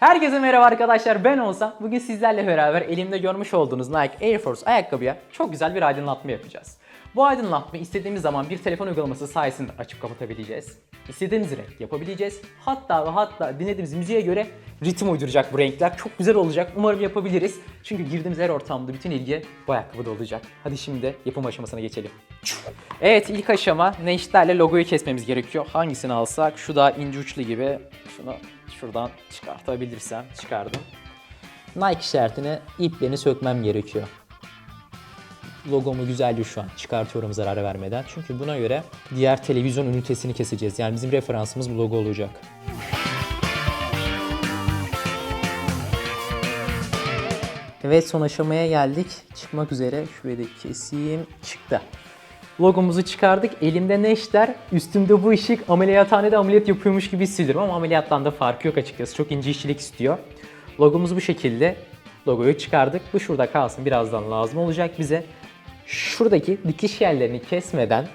Herkese merhaba arkadaşlar ben Oğuzhan. Bugün sizlerle beraber elimde görmüş olduğunuz Nike Air Force ayakkabıya çok güzel bir aydınlatma yapacağız. Bu aydınlatmayı istediğimiz zaman bir telefon uygulaması sayesinde açıp kapatabileceğiz. İstediğimiz renk yapabileceğiz. Hatta ve hatta dinlediğimiz müziğe göre ritim uyduracak bu renkler. Çok güzel olacak. Umarım yapabiliriz. Çünkü girdiğimiz her ortamda bütün ilgi bu ayakkabıda olacak. Hadi şimdi yapım aşamasına geçelim. Evet ilk aşama neşterle logoyu kesmemiz gerekiyor. Hangisini alsak? Şu da ince uçlu gibi. Şunu şuradan çıkartabilirsem çıkardım. Nike işaretini iplerini sökmem gerekiyor. Logomu güzelce şu an çıkartıyorum zarar vermeden. Çünkü buna göre diğer televizyon ünitesini keseceğiz. Yani bizim referansımız bu logo olacak. Evet son aşamaya geldik. Çıkmak üzere. Şurayı da keseyim. Çıktı. Logomuzu çıkardık. Elimde neşter, üstümde bu ışık ameliyathanede ameliyat yapıyormuş gibi hissediyorum ama ameliyattan da farkı yok açıkçası. Çok ince işçilik istiyor. Logomuz bu şekilde. Logoyu çıkardık. Bu şurada kalsın. Birazdan lazım olacak bize. Şuradaki dikiş yerlerini kesmeden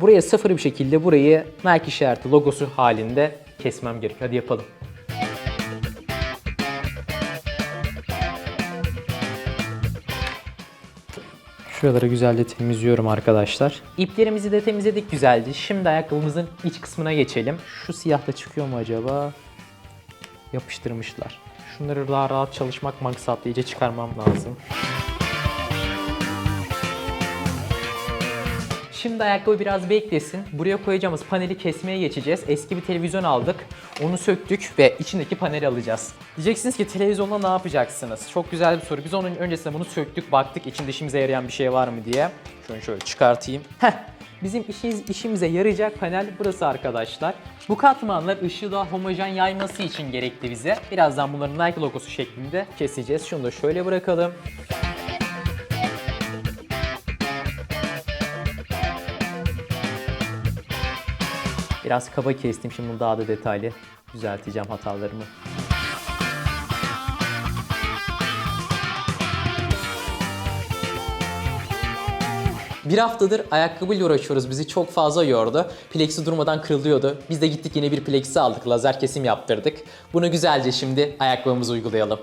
buraya sıfır bir şekilde burayı Nike işareti logosu halinde kesmem gerekiyor. Hadi yapalım. Şuraları güzelce temizliyorum arkadaşlar. İplerimizi de temizledik güzelce. Şimdi ayakkabımızın iç kısmına geçelim. Şu siyah da çıkıyor mu acaba? Yapıştırmışlar. Şunları daha rahat çalışmak maksatlı iyice çıkarmam lazım. Şimdi ayakkabı biraz beklesin. Buraya koyacağımız paneli kesmeye geçeceğiz. Eski bir televizyon aldık. Onu söktük ve içindeki paneli alacağız. Diyeceksiniz ki televizyonda ne yapacaksınız? Çok güzel bir soru. Biz onun öncesinde bunu söktük, baktık içinde işimize yarayan bir şey var mı diye. Şunu şöyle çıkartayım. Heh. Bizim işimiz, işimize yarayacak panel burası arkadaşlar. Bu katmanlar ışığı daha homojen yayması için gerekli bize. Birazdan bunların Nike logosu şeklinde keseceğiz. Şunu da şöyle bırakalım. Biraz kaba kestim. Şimdi bunu daha da detaylı düzelteceğim hatalarımı. Bir haftadır ayakkabıyla uğraşıyoruz. Bizi çok fazla yordu. Plexi durmadan kırılıyordu. Biz de gittik yine bir plexi aldık. Lazer kesim yaptırdık. Bunu güzelce şimdi ayakkabımıza uygulayalım.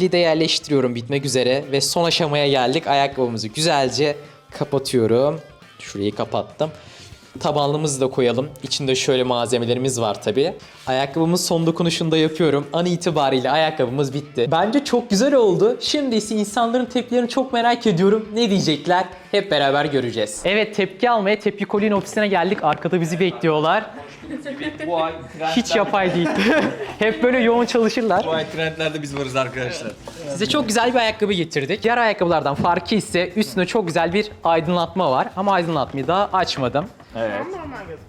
Pili de yerleştiriyorum bitmek üzere ve son aşamaya geldik. Ayakkabımızı güzelce kapatıyorum. Şurayı kapattım. Tabanlığımızı da koyalım. İçinde şöyle malzemelerimiz var tabi. Ayakkabımız son dokunuşunda yapıyorum. An itibariyle ayakkabımız bitti. Bence çok güzel oldu. Şimdi ise insanların tepkilerini çok merak ediyorum. Ne diyecekler? Hep beraber göreceğiz. Evet tepki almaya Tepki Koli'nin ofisine geldik. Arkada bizi bekliyorlar. Bu ay Hiç yapay değil. Hep böyle yoğun çalışırlar. Bu ay trendlerde biz varız arkadaşlar. Size çok güzel bir ayakkabı getirdik. Diğer ayakkabılardan farkı ise üstünde çok güzel bir aydınlatma var. Ama aydınlatmayı daha açmadım. Evet.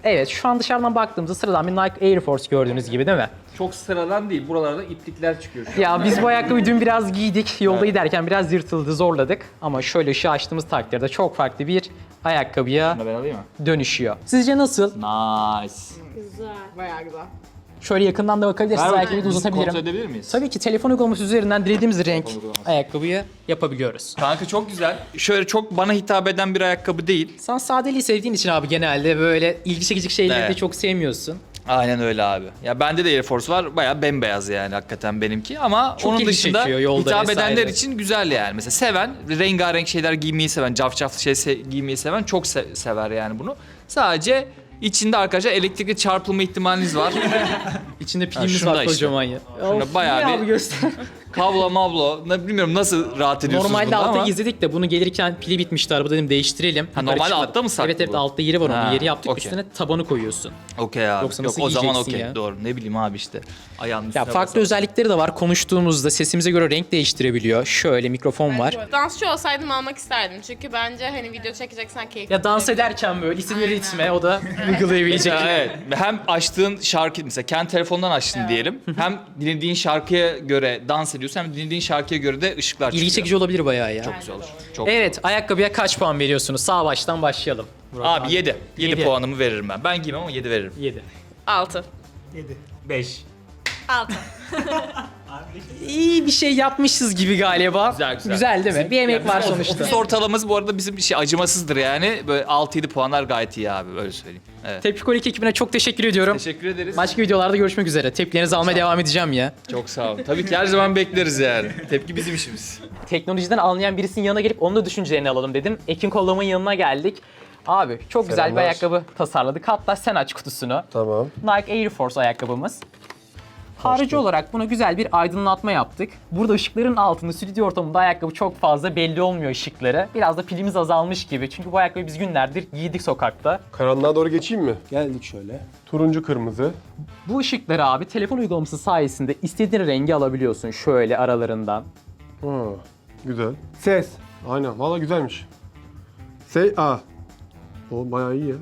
Evet şu an dışarıdan baktığımızda sıradan bir Nike Air Force gördüğünüz gibi değil mi? Çok sıradan değil. Buralarda iplikler çıkıyor şu an. Ya biz bu ayakkabıyı dün biraz giydik. Yolda giderken biraz yırtıldı, zorladık. Ama şöyle ışığı açtığımız takdirde çok farklı bir ayakkabıya Bunu ben alayım mı? dönüşüyor. Sizce nasıl? Nice. Güzel. Bayağı güzel. Şöyle yakından da bakabilirsiniz. Ayakkabıyı da Biz uzatabilirim. Kontrol edebilir miyiz? Tabii ki telefon uygulaması üzerinden dilediğimiz renk uygulaması. ayakkabıyı yapabiliyoruz. Kanka çok güzel. Şöyle çok bana hitap eden bir ayakkabı değil. Sen sadeliği sevdiğin için abi genelde böyle ilgi çekici şeyleri de Evet. çok sevmiyorsun. Aynen öyle abi. Ya bende de Air Force var. Bayağı bembeyaz yani hakikaten benimki. Ama Çok onun ilgi dışında çekiyor yolda hitap vesaire. edenler için güzel yani. Mesela seven, rengarenk şeyler giymeyi seven, cafcaflı şey se- giymeyi seven çok se- sever yani bunu. Sadece içinde arkadaşlar elektrikli çarpılma ihtimaliniz var. İçinde pilimiz şunda var işte. kocaman ya. Of, bayağı bir- abi göster. Kablo mablo. Ne bilmiyorum nasıl rahat ediyorsunuz Normalde bunda altta ama. gizledik de bunu gelirken pili bitmişti araba dedim değiştirelim. Ha, Yukarı normalde çıkmadı. altta mı saklı Evet evet bu? altta yeri var onun Ha, yeri yaptık okey. üstüne tabanı koyuyorsun. Okey abi. Yoksa Yok nasıl o zaman giyeceksin okey. ya? Doğru. Ne bileyim abi işte. Ayağının üstüne Ya farklı basalım. özellikleri de var. Konuştuğumuzda sesimize göre renk değiştirebiliyor. Şöyle mikrofon var. Dansçı olsaydım almak isterdim. Çünkü bence hani video çekeceksen keyifli. Ya dans ederken böyle istediğin ritme o da uygulayabilecek. Ya evet. Hem açtığın şarkı mesela kendi telefondan açtın diyelim. Hem dinlediğin şarkıya göre dans ediyorsun hem dinlediğin şarkıya göre de ışıklar çıkıyor. İlgi çekici olabilir bayağı ya. Çok güzel olur. Çok Evet ayakkabıya kaç puan veriyorsunuz? Sağ baştan başlayalım. Burak Abi 7. 7 Yedi. puanımı veririm ben. Ben giymem ama 7 veririm. 7. 6. 5. 6. İyi bir şey yapmışız gibi galiba. Güzel, güzel. değil mi? Bir emek Yani var bizim sonuçta. Ofis ortalamamız bu arada bizim bir şey acımasızdır yani. Böyle 6-7 puanlar gayet iyi abi öyle söyleyeyim. Evet. Tepkikolik ekibine çok teşekkür ediyorum. Teşekkür ederiz. Başka videolarda görüşmek üzere. Tepkilerinizi almaya devam edeceğim ya. Çok sağ olun. Tabii ki her zaman bekleriz yani. Tepki bizim işimiz. Teknolojiden anlayan birisinin yanına gelip onun da düşüncelerini alalım dedim. Ekin Kollam'ın yanına geldik. Abi çok güzel bir Selamlar. ayakkabı tasarladık. Hatta sen aç kutusunu. Tamam. Nike Air Force ayakkabımız. Harici olarak buna güzel bir aydınlatma yaptık. Burada ışıkların altında stüdyo ortamında ayakkabı çok fazla belli olmuyor ışıkları. Biraz da pilimiz azalmış gibi. Çünkü bu ayakkabıyı biz günlerdir giydik sokakta. Karanlığa doğru geçeyim mi? Geldik şöyle. Turuncu kırmızı. Bu ışıkları abi telefon uygulaması sayesinde istediğin rengi alabiliyorsun şöyle aralarından. Ha, güzel. Ses. Aynen. Valla güzelmiş. Say A. O bayağı iyi ya.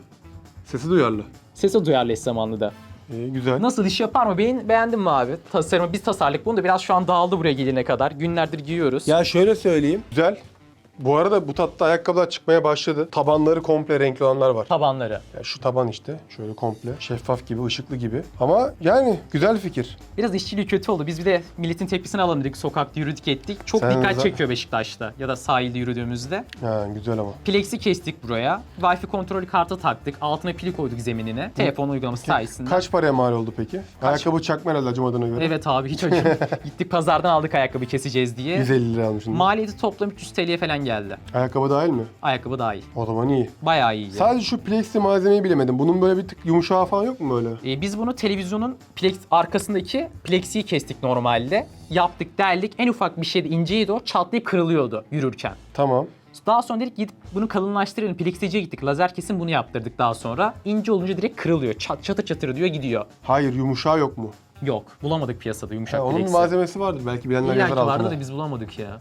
Sesi duyarlı. Sese duyarlı eş zamanlı da. İyi, güzel. Nasıl iş yapar mı? Beğen, beğendin mi abi? Tasarımı biz tasarladık. Bunu da biraz şu an dağıldı buraya gelene kadar. Günlerdir giyiyoruz. Ya şöyle söyleyeyim. Güzel. Bu arada bu tatta ayakkabılar çıkmaya başladı. Tabanları komple renkli olanlar var. Tabanları. Yani şu taban işte. Şöyle komple. Şeffaf gibi, ışıklı gibi. Ama yani güzel fikir. Biraz işçiliği kötü oldu. Biz bir de milletin tepkisini alalım dedik. Sokakta yürüdük ettik. Çok Sen dikkat güzel- çekiyor Beşiktaş'ta ya da sahilde yürüdüğümüzde. Ha, güzel ama. Plexi kestik buraya. Wi-Fi kontrolü kartı taktık. Altına pili koyduk zeminine. Telefon uygulaması sayesinde. Kaç paraya mal oldu peki? Ayakkabı çakma herhalde acımadığına göre. Evet abi hiç acım. Gittik pazardan aldık ayakkabı keseceğiz diye. 150 lira almışsın. Maliyeti toplam 300 TL'ye falan geldi. Ayakkabı dahil mi? Ayakkabı dahil. O zaman iyi. Bayağı iyi. Sadece şu plexi malzemeyi bilemedim. Bunun böyle bir tık yumuşağı falan yok mu böyle? Ee, biz bunu televizyonun plex, arkasındaki plexiyi kestik normalde. Yaptık, deldik. En ufak bir şeyde inceydi o. Çatlayıp kırılıyordu yürürken. Tamam. Daha sonra dedik gidip bunu kalınlaştıralım. Plexiciye gittik. Lazer kesim bunu yaptırdık daha sonra. İnce olunca direkt kırılıyor. Çat, çatır çatır diyor gidiyor. Hayır yumuşağı yok mu? Yok. Bulamadık piyasada yumuşak Ha, onun plexi. malzemesi vardır belki bilenler yazar ki vardı altına. da biz bulamadık ya.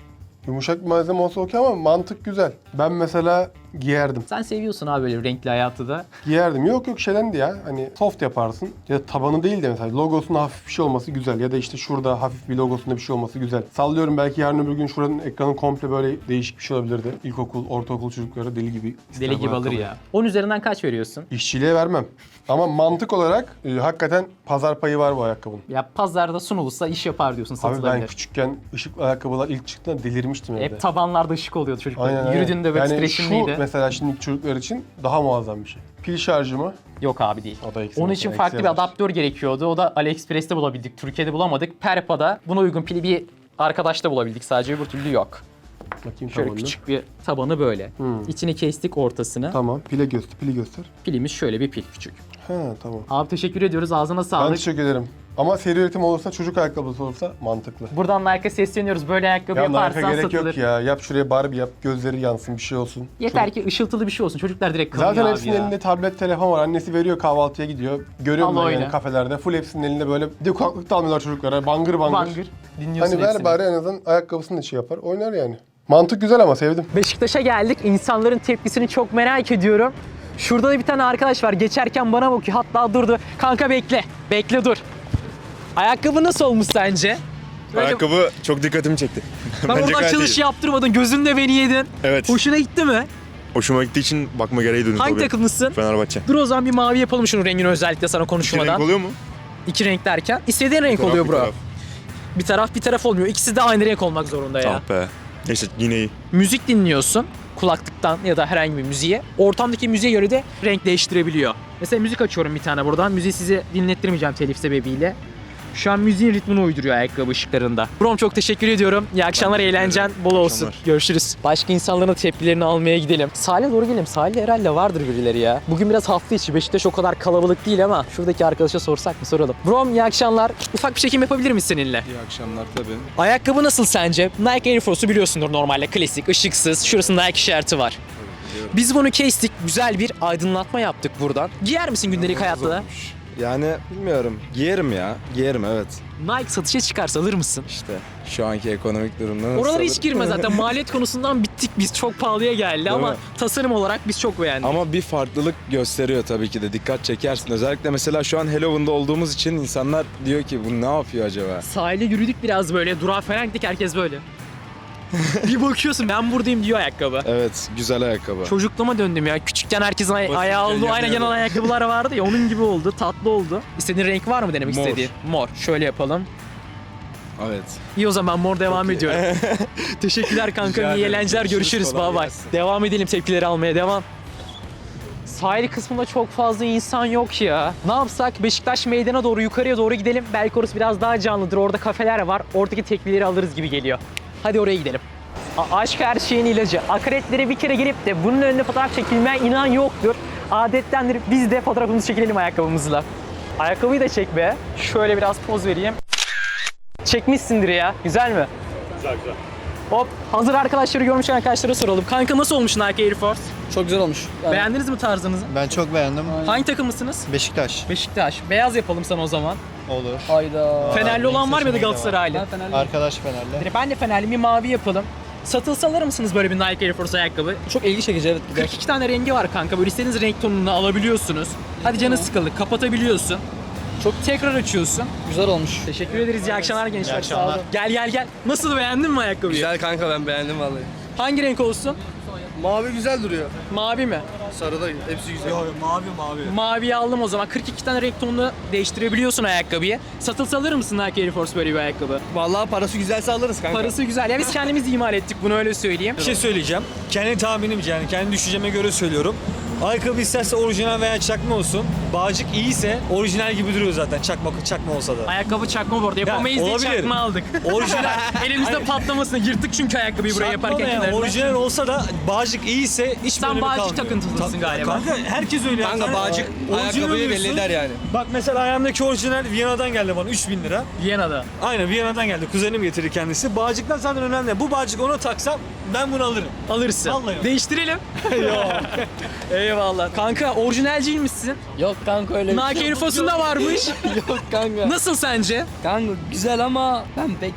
Yumuşak bir malzeme olsa okey ama mantık güzel. Ben mesela giyerdim. Sen seviyorsun abi böyle renkli hayatı da. Giyerdim. Yok yok şeylendi ya. Hani soft yaparsın. Ya da tabanı değil de mesela logosunun hafif bir şey olması güzel. Ya da işte şurada hafif bir logosunda bir şey olması güzel. Sallıyorum belki yarın öbür gün şuranın ekranı komple böyle değişik bir şey olabilirdi. İlkokul, ortaokul çocukları deli gibi. ister Deli gibi alır ya. 10 üzerinden kaç veriyorsun? İşçiliğe vermem. Ama mantık olarak e, hakikaten pazar payı var bu ayakkabının. Ya pazarda sunulsa iş yapar diyorsun Abi satılabilir. ben küçükken ışıklı ayakkabılar ilk çıktığında delirmiştim evde. Hep tabanlarda ışık oluyordu çocuklar. Aynen, aynen. Yürüdüğünde böyle yani titreşimliydi. şu mesela şimdiki çocuklar için daha muazzam bir şey. Pil şarjı mı? Yok abi değil. O da eksi Onun mesela, için eksi farklı bir yazar. adaptör gerekiyordu. O da AliExpress'te bulabildik. Türkiye'de bulamadık. Perpa'da buna uygun pili bir arkadaşta bulabildik. Sadece öbür türlü yok. Bakayım Şöyle tabanını. küçük bir tabanı böyle. Hmm. İçini kestik ortasını. Tamam. Pile göster. Pili göster. Pilimiz şöyle bir pil küçük. He tamam. Abi teşekkür ediyoruz. Ağzına Ben sağlık. teşekkür ederim. Ama seri üretim olursa çocuk ayakkabısı olursa mantıklı. Buradan Nike'a sesleniyoruz. Böyle ayakkabı Ya yaparsan gerek satılır. yok ya. Yap şuraya Barbie yap. Gözleri yansın bir şey olsun. Yeter ki ışıltılı bir şey olsun. Çocuklar direkt kalıyor Zaten abi hepsinin ya. elinde tablet, telefon var. Annesi veriyor kahvaltıya gidiyor. Görüyorum Al ben yani kafelerde. Full hepsinin elinde böyle. Bir de kulaklık da almıyorlar çocuklara. Bangır bangır. Bangır. Dinliyorsun Hani ver hepsini. bari en azından ayakkabısını da şey yapar. Oynar yani. Mantık güzel ama sevdim. Beşiktaş'a geldik. İnsanların tepkisini çok merak ediyorum. Şurada da bir tane arkadaş var. Geçerken bana bakıyor. Hatta durdu. Kanka bekle. Bekle dur. Ayakkabı nasıl olmuş sence? Böyle- Ayakkabı çok dikkatimi çekti. Ben Bence orada gayet açılışı iyi. yaptırmadın. Gözünde beni yedin. Evet. Hoşuna gitti mi? Hoşuma gittiği için bakma gereği duydum Hangi tabii. takımlısın? Fenerbahçe. Dur o zaman bir mavi yapalım şunun rengini özellikle sana İki konuşmadan. renk oluyor mu? İki renk derken. istediğin renk Taraf oluyor bir bro. taraf. Bir taraf bir taraf olmuyor. İkisi de aynı renk olmak zorunda ya. Ah be. Neyse yine iyi. Müzik dinliyorsun kulaklıktan ya da herhangi bir müziğe. Ortamdaki müziğe göre de renk değiştirebiliyor. Mesela müzik açıyorum bir tane buradan. Müziği size dinlettirmeyeceğim telif sebebiyle. Şu an müziğin ritmini uyduruyor ayakkabı ışıklarında. Brom çok teşekkür ediyorum. İyi akşamlar, eğlencen bol olsun. akşamlar. Görüşürüz. Başka insanların da tepkilerini almaya gidelim. Sahile doğru gidelim. Sahilde herhalde vardır birileri ya. Bugün biraz hafta içi. Beşiktaş o kadar kalabalık değil ama şuradaki arkadaşa sorsak mı soralım. Brom iyi akşamlar. Ufak bir çekim yapabilir miyiz seninle? İyi akşamlar tabii. Ayakkabı nasıl sence? Nike Air Force'u biliyorsundur normalde klasik, ışıksız. Şurasında Nike işareti var. Biz bunu kestik, güzel bir aydınlatma yaptık buradan. Giyer misin gündelik hayatta da? Yani bilmiyorum. Giyerim ya. Giyerim evet. Nike satışa çıkarsa alır mısın? İşte şu anki ekonomik durumda nasıl Oralara hiç alırım? girme zaten. Maliyet konusundan bittik biz. Çok pahalıya geldi ama mi? tasarım olarak biz çok beğendik. Ama bir farklılık gösteriyor tabii ki de. Dikkat çekersin. Özellikle mesela şu an Halloween'da olduğumuz için insanlar diyor ki bu ne yapıyor acaba? Sahile yürüdük biraz böyle. Durağa falan gittik herkes böyle. Bir bakıyorsun ben buradayım diyor ayakkabı. Evet, güzel ayakkabı. Çocukluğuma döndüm ya. Küçükken herkesin ay- ayağı olduğu aynen yanıyor. yanan ayakkabılar vardı ya onun gibi oldu. Tatlı oldu. İstediğin renk var mı denemek Mor. istediğin? Mor. Şöyle yapalım. Evet. İyi o zaman mor devam ediyorum. Teşekkürler kanka. İyi eğlenceler. Görüşürüz, Görüşürüz. kolay Bay bay. gelsin. Devam edelim tepkileri almaya. Devam. Sahil kısmında çok fazla insan yok ya. Ne yapsak? Beşiktaş meydana doğru yukarıya doğru gidelim. Belki orası biraz daha canlıdır. Orada kafeler var. Oradaki teklileri alırız gibi geliyor. Hadi oraya gidelim. A- aşk her şeyin ilacı. Akaretlere bir kere gelip de bunun önüne fotoğraf çekilmeye inan yoktur. Adettendir. Biz de fotoğrafımızı çekilelim ayakkabımızla. Ayakkabıyı da çek be. Şöyle biraz poz vereyim. Çekmişsindir ya. Güzel mi? Güzel güzel. Hop. Hazır arkadaşları görmüşken arkadaşlara soralım. Kanka nasıl olmuş Nike Air Force? Çok güzel olmuş. Yani Beğendiniz mi tarzınızı? ben çok beğendim. Hangi takımlısınız? Beşiktaş Beşiktaş. Beyaz yapalım sana o zaman. Olur. Hayda. Fenerli olan var mı ya da. Galatasaraylı? Arkadaş Fenerli. Ben de Fenerli bir mavi yapalım. Satılsa alır mısınız böyle bir Nike Air Force ayakkabı? Çok ilgi çekici evet. bir de. 42 tane rengi var kanka. Böyle istediğiniz renk tonunu alabiliyorsunuz. Hadi canı sıkıldı. Kapatabiliyorsun. Çok tekrar açıyorsun. Güzel olmuş. Teşekkür ederiz. İyi akşamlar gençler. İyi akşamlar. Sağ olun. Gel gel gel. Nasıl beğendin mi ayakkabıyı? Güzel kanka ben beğendim vallahi. Hangi renk olsun? Mavi güzel duruyor. Mavi mi? Sarı da hepsi güzel. mavi mavi. Maviyi aldım o zaman. 42 tane renk tonunu değiştirebiliyorsun ayakkabıyı. Satılsa alır mısın Nike Air Force böyle bir ayakkabı? Vallahi parası güzelse alırız kanka. Parası güzel. Ya biz kendimiz imal ettik bunu öyle söyleyeyim. Bir şey söyleyeceğim. Kendi tahminimce yani kendi düşünceme göre söylüyorum. Ayakkabı isterse orijinal veya çakma olsun. Bağcık iyiyse orijinal gibi duruyor zaten çakma çakma olsa da. Ayakkabı çakma bu arada. Yapamayız diye olabilir. çakma aldık. Orijinal Elimizde patlamasın. Yırttık çünkü ayakkabıyı buraya Çakma yaparken. kenarına. orijinal olsa da bağcık iyiyse hiç Sen önemi bağcık kalmıyor. takıntılısın Ta- galiba. Kanka herkes öyle. Kanka Yani bağcık orijinal ayakkabıyı belli diyorsun. eder yani. Bak mesela ayağımdaki orijinal Viyana'dan geldi bana 3000 lira. Viyana'da. Aynen Viyana'dan geldi. Kuzenim getirir kendisi. Bağcıklar zaten önemli. Bu bağcık ona taksam ben bunu alırım. Alırsın. Vallahi. Değiştirelim. Yok. Eyvallah. Kanka orijinalciymişsin. Yok kanka öyle bir Nike şey Air Force'un da varmış. yok kanka. Nasıl sence? Kanka güzel ama ben pek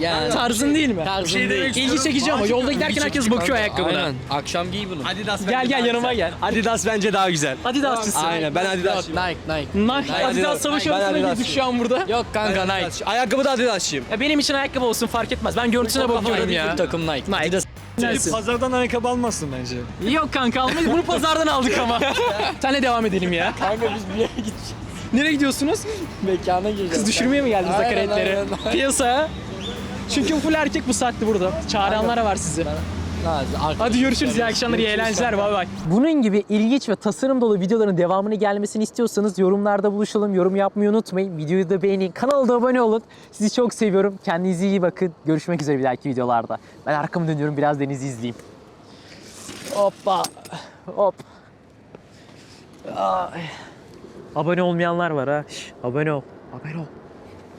yani Tarzın değil mi? Tarzın Bir şey değil. demek İlgi çekici ama yolda giderken herkes bakıyor ayakkabına. Aynen. Akşam giy bunu. Adidas Gel gel yanıma gel. Adidas bence daha güzel. Adidasçısın. Aynen ben Adidas. Nike Nike. Nike, Nike, Adidas Adidas. savaşı Ben ortasına Adidasçıyım. girdik şu an burada. Yok kanka Nike. Ayakkabı da Adidas'çıyım. Ya benim için ayakkabı olsun fark etmez. Ben görüntüsüne bakıyorum ya. Full takım Nike. Nike. Adidas. Dersin. Pazardan ayakkabı almazsın bence. Yok kanka almayız. Bunu pazardan aldık ama. Senle devam edelim ya. Kanka biz bir yere gideceğiz. Nereye gidiyorsunuz? Mekana gireceğiz. Kız düşürmeye mi geldiniz Aynen, akaretleri? aynen, aynen. Piyasaya. Çünkü full erkek bu saatte burada. Çağıranlar var sizi. Hadi görüşürüz. İyi akşamlar, iyi eğlenceler. Bay bay. Bunun gibi ilginç ve tasarım dolu videoların devamını gelmesini istiyorsanız yorumlarda buluşalım. Yorum yapmayı unutmayın. Videoyu da beğenin. Kanala da abone olun. Sizi çok seviyorum. Kendinize iyi bakın. Görüşmek üzere bir dahaki videolarda. Ben arkamı dönüyorum. Biraz denizi izleyeyim. Hoppa. Hop. Ay. Abone olmayanlar var ha. Şş, abone ol. Abone ol.